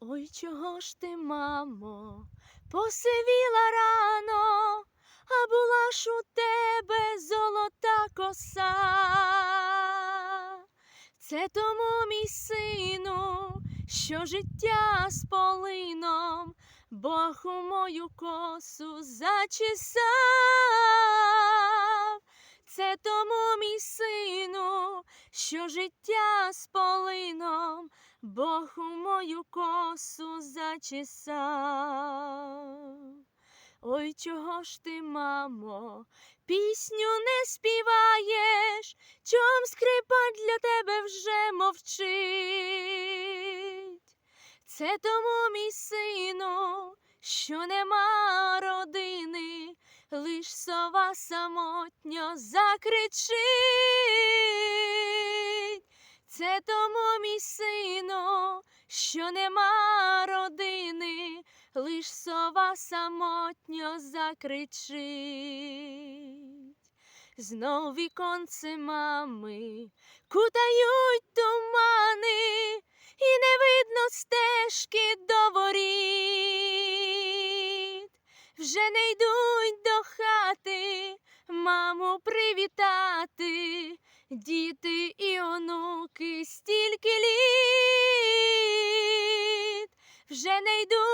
Ой, чого ж ти, мамо, посивіла рано, а була ж у тебе золота коса. Це тому, мій сину, що життя з полином Бог у мою косу зачесав. Це тому, мій сину, що життя з полином Бог у мою косу зачесав. Ой, чого ж ти, мамо, пісню не співаєш, чом скрипать для тебе вже мовчить. Це тому, мій сину, що нема родини, лиш сова самотньо закричить. Це тому, мій сину, що нема родини, лиш сова самотньо закричить. Знов віконце мами кутають тумани, і не видно стежки до воріт. Вже не йдуть до хати маму привітати, діти і онуки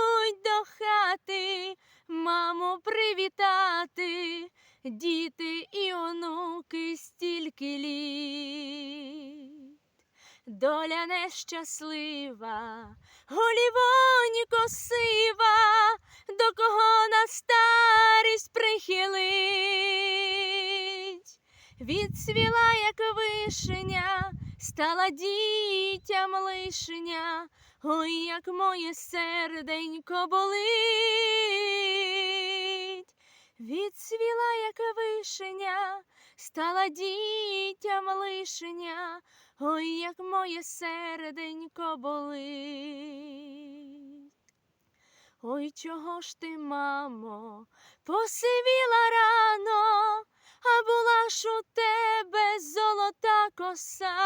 йдуть до хати маму привітати, діти і онуки стільки літ. Доля нещаслива, голівонько сива, до кого на старість прихилить. Відсвіла, як вишня, стала дітям лишня, ой, як моє серденько болить. Відсвіла, як вишня, стала дітям лишня, ой, як моє серденько болить. Ой, чого ж ти, мамо, посивіла рано, коса.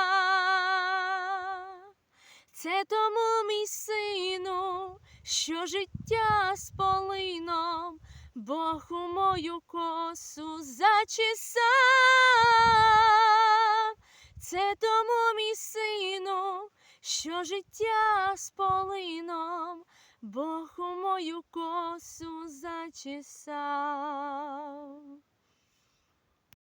Це тому, мій сину, що життя з полином Бог у мою косу зачесав. Це тому, мій сину, що життя з полином Бог у мою косу зачесав.